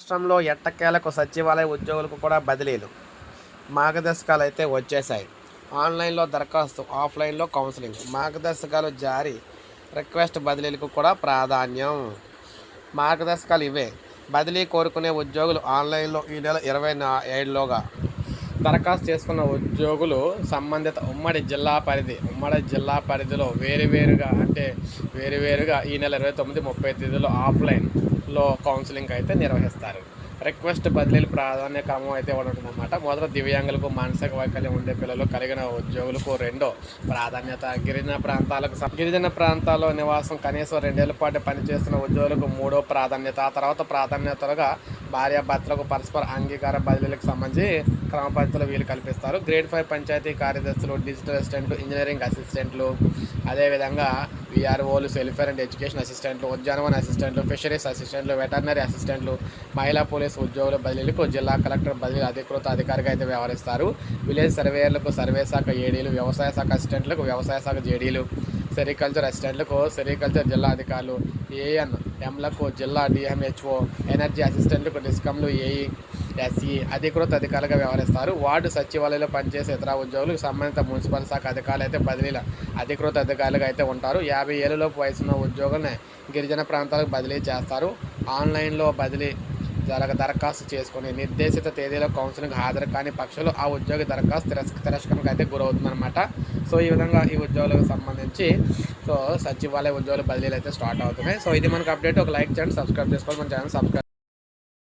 రాష్ట్రంలో ఎట్టకేలకు సచివాలయ ఉద్యోగులకు కూడా బదిలీలు. మార్గదర్శకాలు అయితే వచ్చేసాయి ఆన్లైన్లో దరఖాస్తు ఆఫ్లైన్లో కౌన్సిలింగ్. మార్గదర్శకాలు జారీ రిక్వెస్ట్ బదిలీలకు కూడా ప్రాధాన్యం. మార్గదర్శకాలు ఇవే. బదిలీ కోరుకునే ఉద్యోగులు ఆన్లైన్లో ఈ నెల ఇరవై నా ఏడులోగా. దరఖాస్తు చేసుకున్న ఉద్యోగులు సంబంధిత ఉమ్మడి జిల్లా పరిధి ఉమ్మడి జిల్లా పరిధిలో వేరువేరుగా అంటే వేరువేరుగా ఈ నెల ఇరవై తొమ్మిది ముప్పై తేదీలో ఆఫ్లైన్ లో కౌన్సిలింగ్ అయితే నిర్వహిస్తారు. రిక్వెస్ట్ బదిలీలు ప్రాధాన్య క్రమం అయితే ఉంటుందన్నమాట మొదట దివ్యాంగులకు మానసిక వైకల్యం ఉండే పిల్లలు కలిగిన ఉద్యోగులకు రెండో ప్రాధాన్యత. గిరిజన ప్రాంతాలకు గిరిజన ప్రాంతాల్లో నివాసం కనీసం రెండేళ్ళ పాటు పనిచేస్తున్న ఉద్యోగులకు మూడో ప్రాధాన్యత. ఆ తర్వాత ప్రాధాన్యతలుగా భార్యాభర్తలకు పరస్పర అంగీకార బదిలీలకు సంబంధించి క్రమ పద్ధతిలో వీలు కల్పిస్తారు. గ్రేడ్ ఫైవ్ పంచాయతీ కార్యదర్శులు డిజిటల్ అసిస్టెంట్లు ఇంజనీరింగ్ అసిస్టెంట్లు అదేవిధంగా విఆర్ఓలు వెల్ఫేర్ అండ్ ఎడ్యుకేషన్ అసిస్టెంట్లు ఉద్యానవన అసిస్టెంట్లు ఫిషరీస్ అసిస్టెంట్లు వెటర్నరీ అసిస్టెంట్లు మహిళా పోలీసు ఉద్యోగుల బదిలీలకు జిల్లా కలెక్టర్ బదిలీ అధికృత అధికారిగా అయితే వ్యవహరిస్తారు. విలేజ్ సర్వేయర్లకు సర్వే శాఖ ఏడీలు వ్యవసాయ శాఖ అసిస్టెంట్లకు వ్యవసాయ శాఖ జేడీలు సెరికల్చర్ అసిస్టెంట్లకు సెరికల్చర్ జిల్లా అధికారులు ఏఎన్ ఎంలకు జిల్లా డిఎంహెచ్ఓ ఎనర్జీ అసిస్టెంట్లకు డిస్కమ్లు ఏఈ ఎస్ఈ అధికృత అధికారులుగా వ్యవహరిస్తారు. వార్డు సచివాలయంలో పనిచేసే ఇతర ఉద్యోగులకు సంబంధిత మున్సిపల్ శాఖ అధికారులు అయితే బదిలీల అధికృత అధికారులుగా అయితే ఉంటారు. యాభై ఏళ్ళలోపు వయసున్న ఉద్యోగుల్ని గిరిజన ప్రాంతాలకు బదిలీ చేస్తారు. ఆన్లైన్లో బదిలీ ఉద్యోగాలకు దరఖాస్తు చేసుకుని నిర్దేశిత తేదీలో కౌన్సిలింగ్ హాజరు కాని పక్షులు ఆ ఉద్యోగి దరఖాస్తు తిరస్ తిరస్కరణకు అయితే గురవుతుందన్నమాట. సో ఈ విధంగా ఈ ఉద్యోగులకు సంబంధించి సో సచివాలయ ఉద్యోగుల బదిలీలు అయితే స్టార్ట్ అవుతున్నాయి. సో ఇది మనకు అప్డేట్. ఒక లైక్ చేయండి సబ్స్క్రైబ్ చేసుకోవాలి. మన ఛానల్ సబ్స్క్రైబ్